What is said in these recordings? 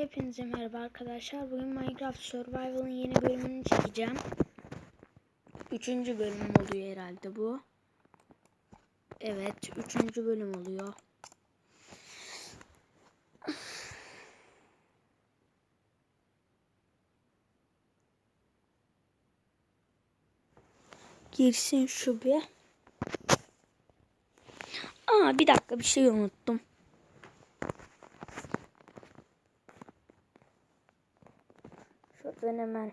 Hepinize merhaba arkadaşlar. Bugün Minecraft Survival'ın yeni bölümünü çekeceğim. Üçüncü bölüm oluyor herhalde bu. Evet, üçüncü bölüm oluyor. Girsin şu bir. Aa bir dakika bir şey unuttum. Şuradan hemen.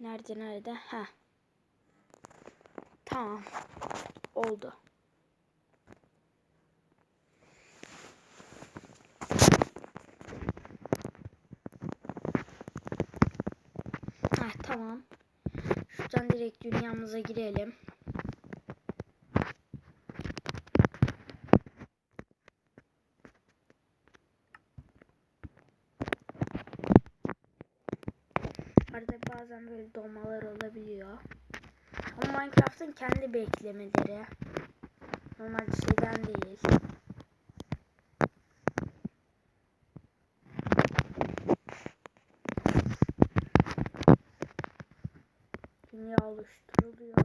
Nerede nerede? Ha. Tamam. Oldu. Ha tamam. Şuradan direkt dünyamıza girelim. Kendi beklemeleri. Normal şeyden değil. Dünya oluşturuluyor mu.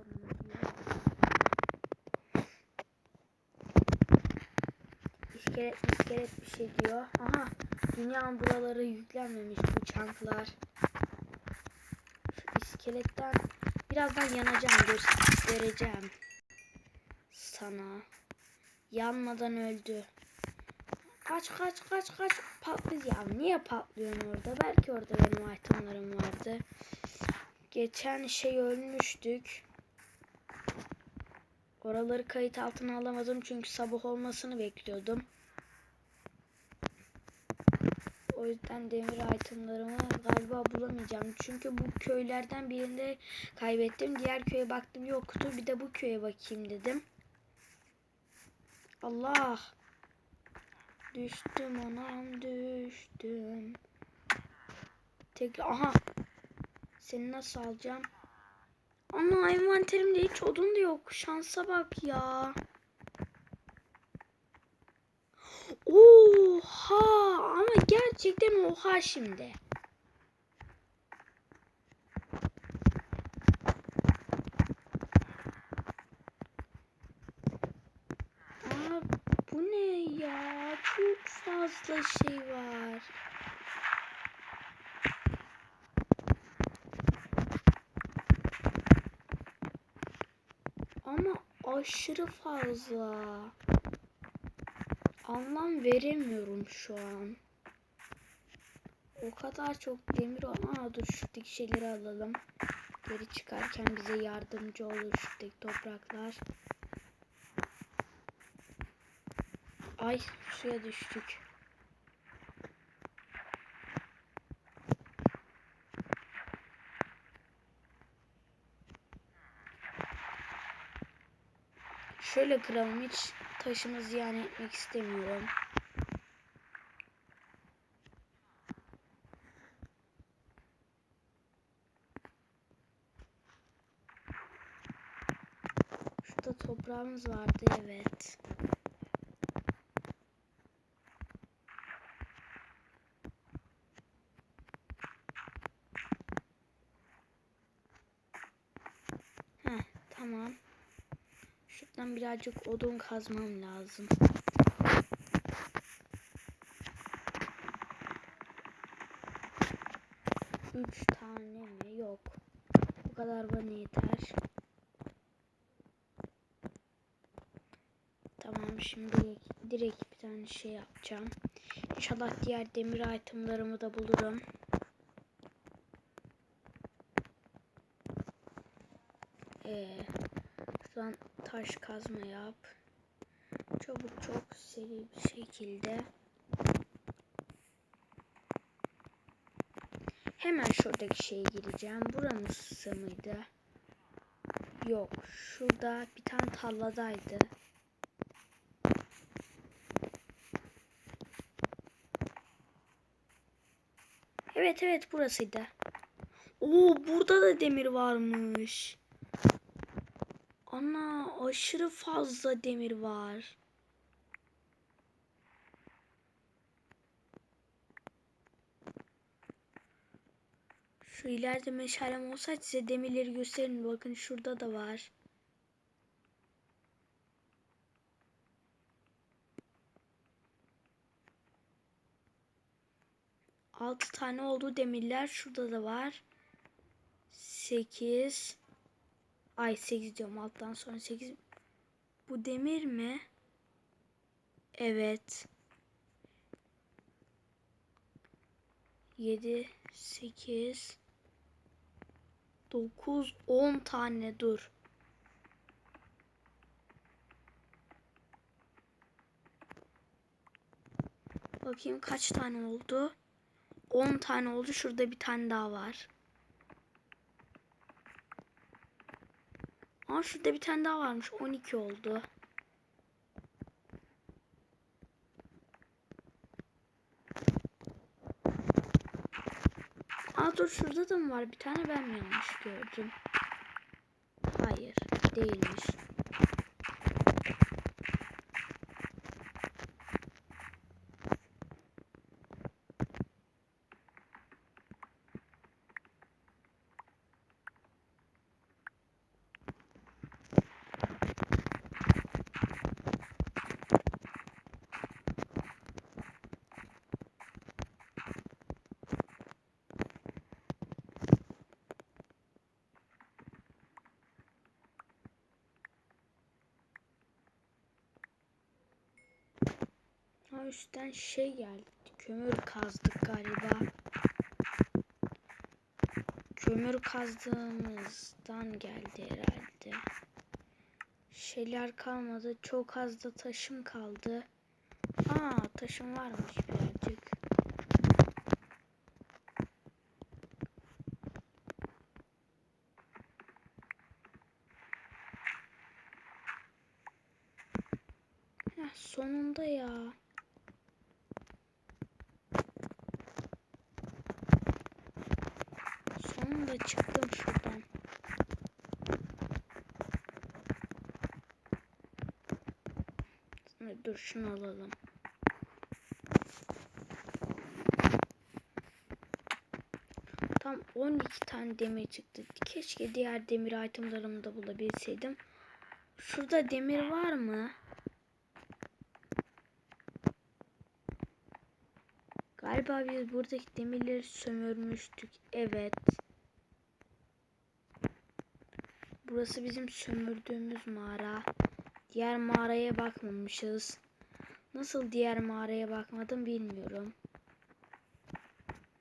İskelet iskelet bir şey diyor. Aha dünyanın buraları yüklenmemiş bu çanklar. Şu iskeletten birazdan yanacağım göstereceğim sana. Yanmadan öldü. Kaç kaç kaç kaç patlıyor ya. Niye patlıyorsun orada? Belki orada benim itemlarım vardı. Geçen şey ölmüştük. Oraları kayıt altına alamadım çünkü sabah olmasını bekliyordum. O yüzden demir itemlarımı galiba bulamayacağım. Çünkü bu köylerden birinde kaybettim. Diğer köye baktım yoktu. Bir de bu köye bakayım dedim. Allah. Düştüm anam düştüm. Tekrar aha. Seni nasıl alacağım? Ama envanterimde hiç odun da yok. Şansa bak ya. Oha ama gerçekten oha şimdi. Aa, bu ne ya? Çok fazla şey var. Ama aşırı fazla. Anlam veremiyorum şu an. O kadar çok demir Aa dur şuradaki şeyleri alalım. Geri çıkarken bize yardımcı olur şuradaki topraklar. Ay suya düştük. Şöyle kıralım hiç taşımı ziyan etmek istemiyorum. Şurada toprağımız vardı evet. Heh, tamam. Birazcık odun kazmam lazım. Üç tane mi? Yok. Bu kadar bana yeter. Tamam şimdi direkt bir tane şey yapacağım. İnşallah diğer demir itemlarımı da bulurum. Ee, şuradan taş kazma yap. Çabuk çok seri bir şekilde. Hemen şuradaki şeye gireceğim. Buranın mıydı? Yok. Şurada bir tane tarladaydı. Evet evet burasıydı. Oo burada da demir varmış aşırı fazla demir var. Şu ileride meşalem olsaydı size demirleri gösterin. Bakın şurada da var. Altı tane olduğu demirler şurada da var. Sekiz. Ay sekiz diyorum alttan sonra sekiz. Bu demir mi? Evet. Yedi, sekiz, dokuz, on tane dur. Bakayım kaç tane oldu? 10 tane oldu. Şurada bir tane daha var. Aa şurada bir tane daha varmış. 12 oldu. Aa dur şurada da mı var? Bir tane ben mi yanlış gördüm? Hayır değilmiş. Üstten şey geldi. Kömür kazdık galiba. Kömür kazdığımızdan geldi herhalde. Şeyler kalmadı. Çok az da taşım kaldı. Aa taşım varmış birazcık. Sonunda ya. Sonunda çıktım şuradan. Dur şunu alalım. Tam 12 tane demir çıktı. Keşke diğer demir itemlarımı da bulabilseydim. Şurada demir var mı? Galiba biz buradaki demirleri sömürmüştük. Evet. Burası bizim sömürdüğümüz mağara. Diğer mağaraya bakmamışız. Nasıl diğer mağaraya bakmadım bilmiyorum.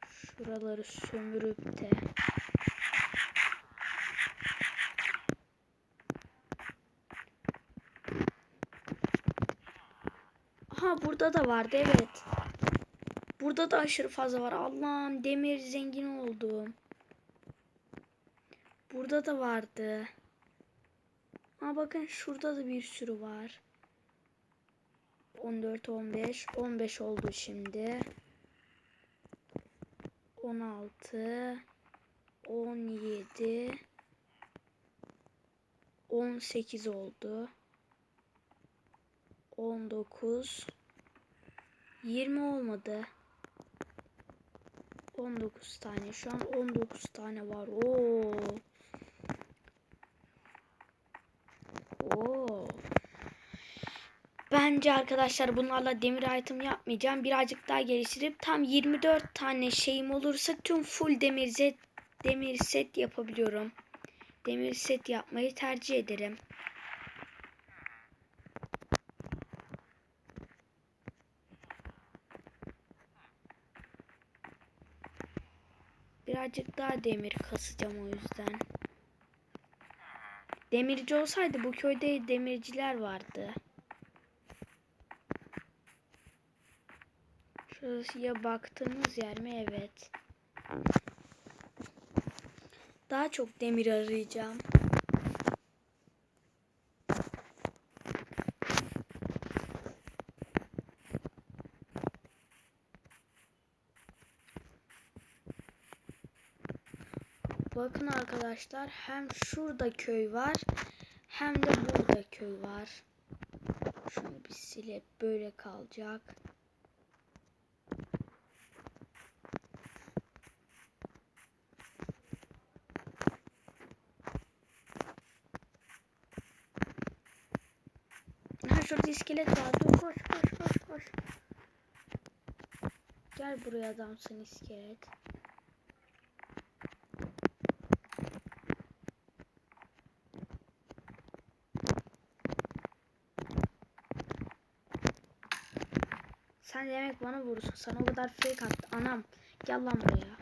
Şuraları sömürüp de. Aha burada da vardı evet. Burada da aşırı fazla var. Allah'ım demir zengin oldum. Burada da vardı. Ha bakın şurada da bir sürü var. 14, 15. 15 oldu şimdi. 16 17 18 oldu. 19 20 olmadı. 19 tane. Şu an 19 tane var. Oo. Oo. Bence arkadaşlar bunlarla demir item yapmayacağım. Birazcık daha geliştirip tam 24 tane şeyim olursa tüm full demir set, demir set yapabiliyorum. Demir set yapmayı tercih ederim. Birazcık daha demir kasacağım o yüzden. Demirci olsaydı bu köyde demirciler vardı. Şuraya baktığınız yer mi? Evet. Daha çok demir arayacağım. bakın arkadaşlar hem şurada köy var hem de burada köy var. Şunu bir silip böyle kalacak. Ha şurada iskelet var. Dur koş koş koş koş. Gel buraya adamsın iskelet. Sen demek bana vurursun. Sana o kadar fake attı. Anam. Gel lan buraya.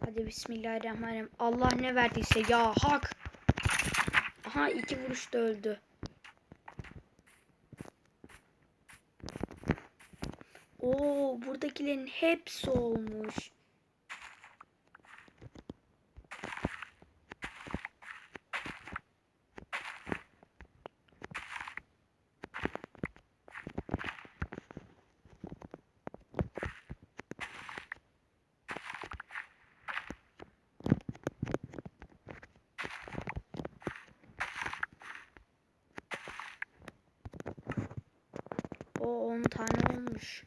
Hadi bismillahirrahmanirrahim. Allah ne verdiyse ya hak. Aha iki vuruşta öldü. Oo buradakilerin hepsi olmuş. O 10 tane olmuş.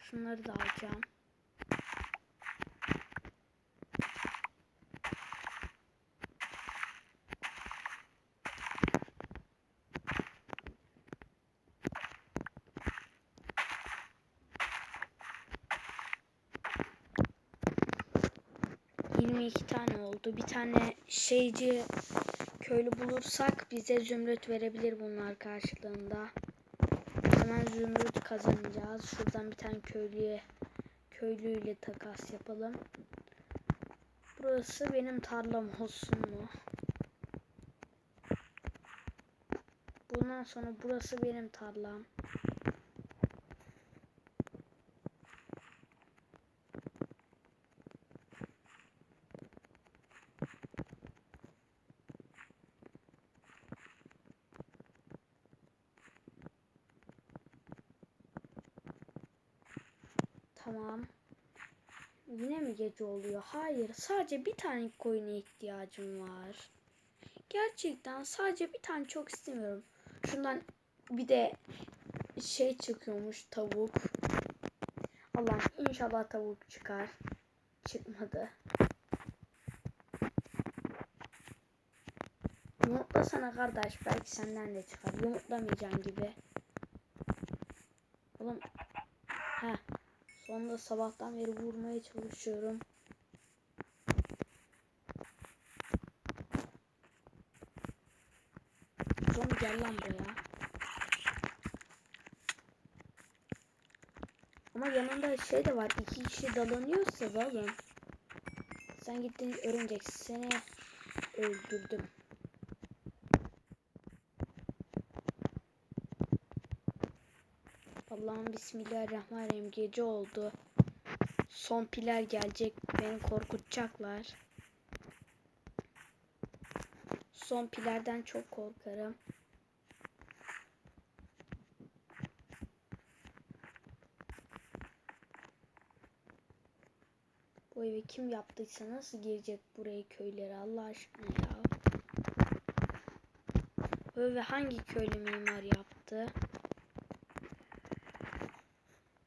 Şunları da alacağım. Yirmi iki tane oldu. Bir tane şeyci köylü bulursak bize zümrüt verebilir bunlar karşılığında. Hemen zümrüt kazanacağız. Şuradan bir tane köylüye köylüyle takas yapalım. Burası benim tarlam olsun mu? Bundan sonra burası benim tarlam. Tamam. Gece oluyor? Hayır. Sadece bir tane koyuna ihtiyacım var. Gerçekten sadece bir tane çok istemiyorum. Şundan bir de şey çıkıyormuş tavuk. Allah'ım inşallah tavuk çıkar. Çıkmadı. Yumurtla sana kardeş. Belki senden de çıkar. Yumurtlamayacağın gibi. Oğlum. Heh. Sonunda sabahtan beri vurmaya çalışıyorum. Zombi gel lan buraya. Ama yanında şey de var. iki kişi dalanıyorsa dalın. Sen gittin örümcek seni öldürdüm. Allah'ım bismillahirrahmanirrahim gece oldu. Son piler gelecek. Beni korkutacaklar. Son pilerden çok korkarım. Bu evi kim yaptıysa nasıl girecek buraya köyleri Allah aşkına ya. Bu evi hangi köylü mimar yaptı?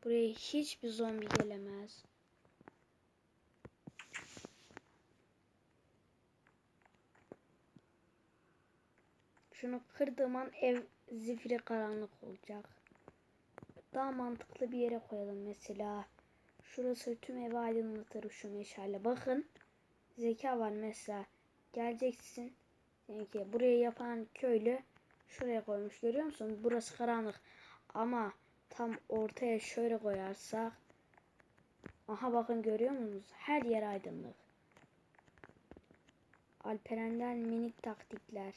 Buraya hiçbir zombi gelemez. Şunu kırdığım an ev zifiri karanlık olacak. Daha mantıklı bir yere koyalım mesela. Şurası tüm evi aydınlatır şu meşale. Bakın zeka var mesela. Geleceksin. Yani ki buraya yapan köylü şuraya koymuş görüyor musun? Burası karanlık. Ama tam ortaya şöyle koyarsak aha bakın görüyor musunuz? Her yer aydınlık. Alperen'den minik taktikler.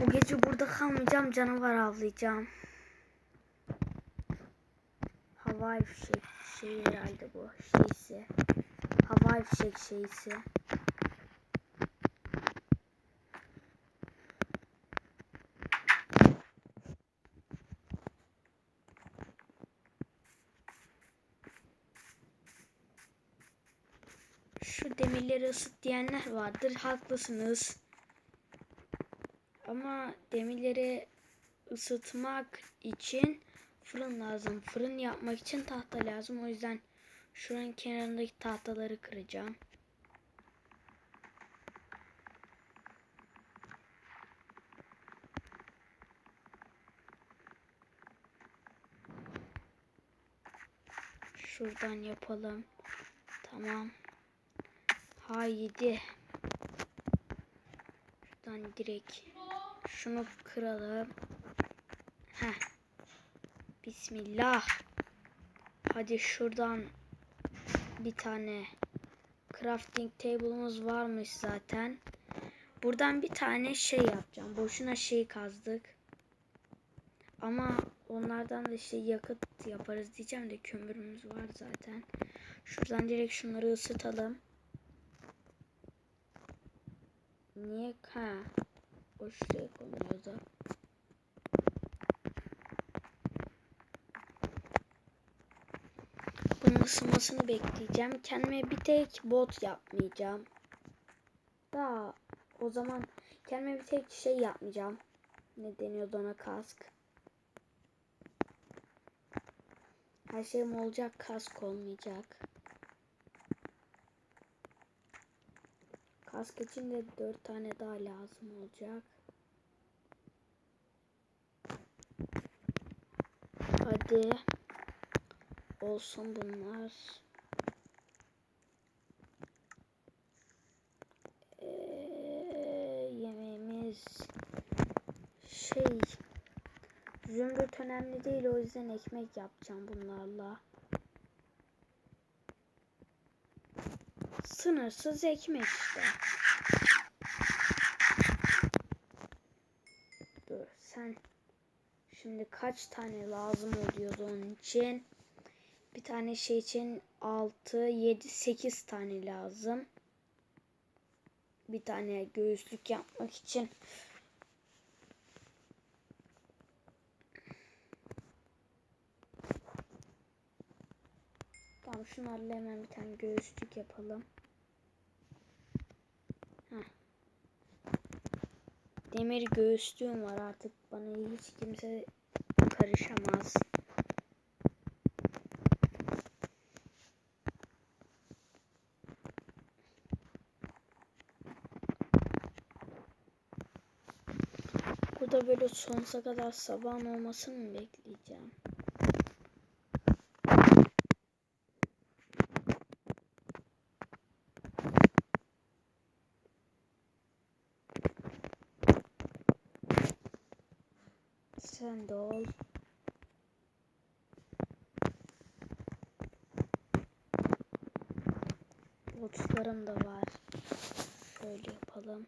Bu gece burada kalmayacağım canavar avlayacağım. Havai fişek şey herhalde bu şeysi. Havai fişek şeysi. Şu demirleri ısıt diyenler vardır. Haklısınız. Ama demirleri ısıtmak için fırın lazım. Fırın yapmak için tahta lazım. O yüzden şuranın kenarındaki tahtaları kıracağım. Şuradan yapalım. Tamam. Haydi. Şuradan direkt şunu kıralım. Heh. Bismillah. Hadi şuradan bir tane crafting table'ımız varmış zaten. Buradan bir tane şey yapacağım. Boşuna şey kazdık. Ama onlardan da işte yakıt yaparız diyeceğim de kömürümüz var zaten. Şuradan direkt şunları ısıtalım. Niye? Ha. O şuraya konuyordu. Bunun ısınmasını bekleyeceğim. Kendime bir tek bot yapmayacağım. Daha o zaman kendime bir tek şey yapmayacağım. Ne deniyordu ona kask. Her şeyim olacak kask olmayacak. Kask için de 4 tane daha lazım olacak. Hadi. Olsun bunlar. Ee, yemeğimiz şey zümrüt önemli değil o yüzden ekmek yapacağım bunlarla. Sınırsız ekmek işte. Dur sen şimdi kaç tane lazım oluyordu onun için? Bir tane şey için 6, 7, 8 tane lazım. Bir tane göğüslük yapmak için. Tamam şunlarla hemen bir tane göğüslük yapalım. Heh. Demir göğüslüğüm var artık bana hiç kimse karışamaz. Burada böyle sonsuza kadar sabahın olmasını mı bekleyeceğim? Sen de ol. Botlarım da var. Şöyle yapalım.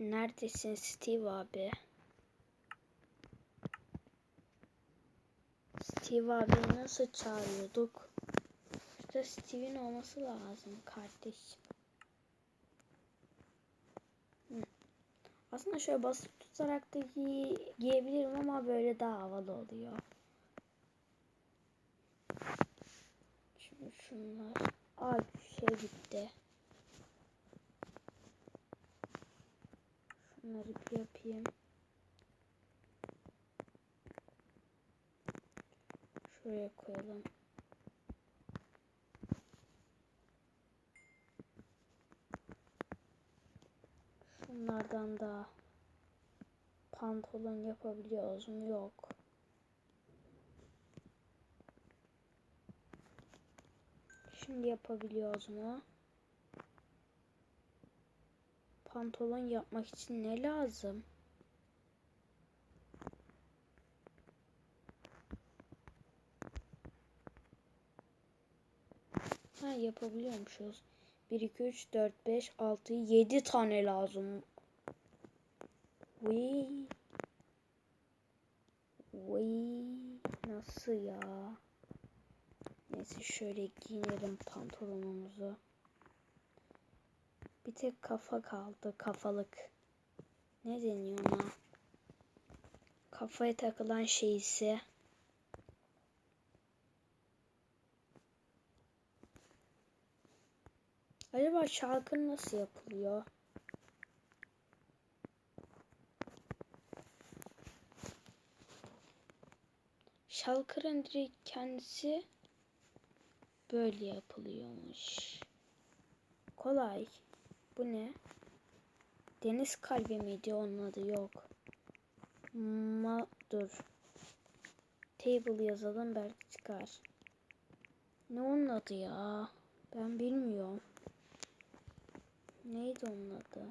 Neredesin Steve abi? Steve abi nasıl çağırıyorduk? İşte Steve'in olması lazım kardeşim. Hı. Aslında şöyle basıp tutarak da giy giyebilirim ama böyle daha havalı oluyor. Şimdi şunlar. Ay şey gitti. Şunları bir yapayım. Şuraya koyalım. Şunlardan da pantolon yapabiliyoruz mu? Yok. Şimdi yapabiliyoruz mu? Pantolon yapmak için ne lazım? Ha yapabiliyormuşuz. 1, 2, 3, 4, 5, 6, 7 tane lazım. Vay. Vay. Nasıl ya? Neyse şöyle giyinelim pantolonumuzu. Bir tek kafa kaldı. Kafalık. Ne deniyor ona? Kafaya takılan şey ise Acaba şarkı nasıl yapılıyor? Şalkırın direkt kendisi böyle yapılıyormuş. Kolay. Bu ne? Deniz kalbi miydi onun adı yok. Ma dur. Table yazalım belki çıkar. Ne onun adı ya? Ben bilmiyorum. Neydi onun adı?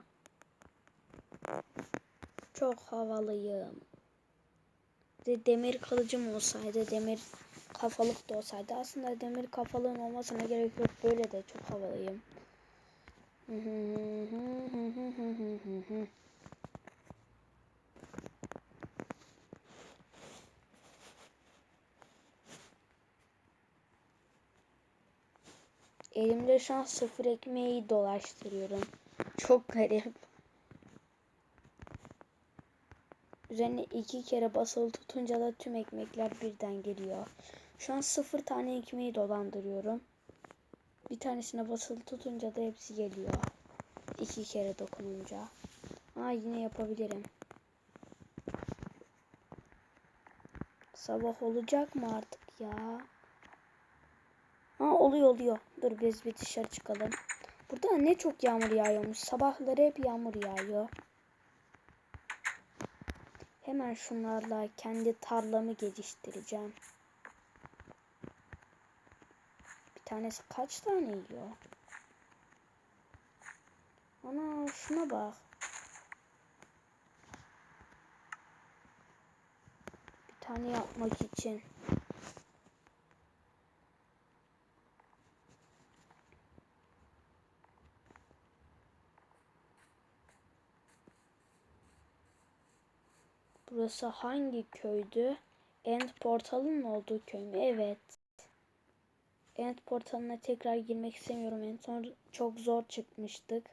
Çok havalıyım. De demir kılıcım olsaydı, demir kafalık da olsaydı. Aslında demir kafalığın olmasına gerek yok. Böyle de çok havalıyım. Elimde şu an sıfır ekmeği dolaştırıyorum. Çok garip. Üzerine iki kere basılı tutunca da tüm ekmekler birden geliyor. Şu an sıfır tane ekmeği dolandırıyorum. Bir tanesine basılı tutunca da hepsi geliyor. İki kere dokununca. Aa yine yapabilirim. Sabah olacak mı artık ya? Aa oluyor oluyor. Dur biz bir dışarı çıkalım. Burada ne çok yağmur yağıyormuş. Sabahları hep yağmur yağıyor. Hemen şunlarla kendi tarlamı geliştireceğim. Bir tanesi kaç tane yiyor? Ana şuna bak. Bir tane yapmak için. Burası hangi köydü? End portalın olduğu köy mü? Evet. End portalına tekrar girmek istemiyorum. En son çok zor çıkmıştık.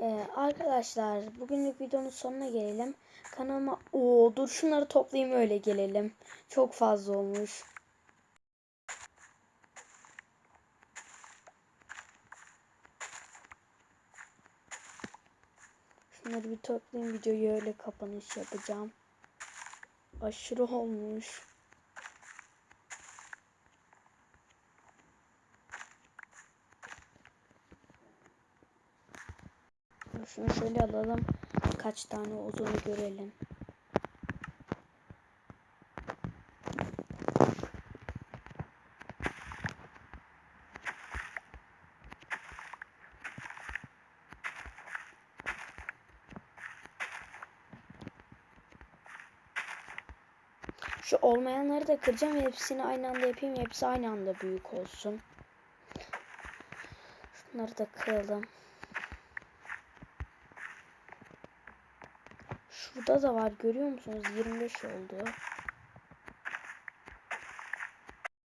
Ee, arkadaşlar bugünlük videonun sonuna gelelim. Kanalıma o dur şunları toplayayım öyle gelelim. Çok fazla olmuş. Şunları bir toplayayım videoyu öyle kapanış yapacağım. Aşırı olmuş. Şunu şöyle alalım. Kaç tane olduğunu görelim. Şu olmayanları da kıracağım. Hepsini aynı anda yapayım. Hepsi aynı anda büyük olsun. Şunları da kıralım. Şurada da var görüyor musunuz? 25 oldu.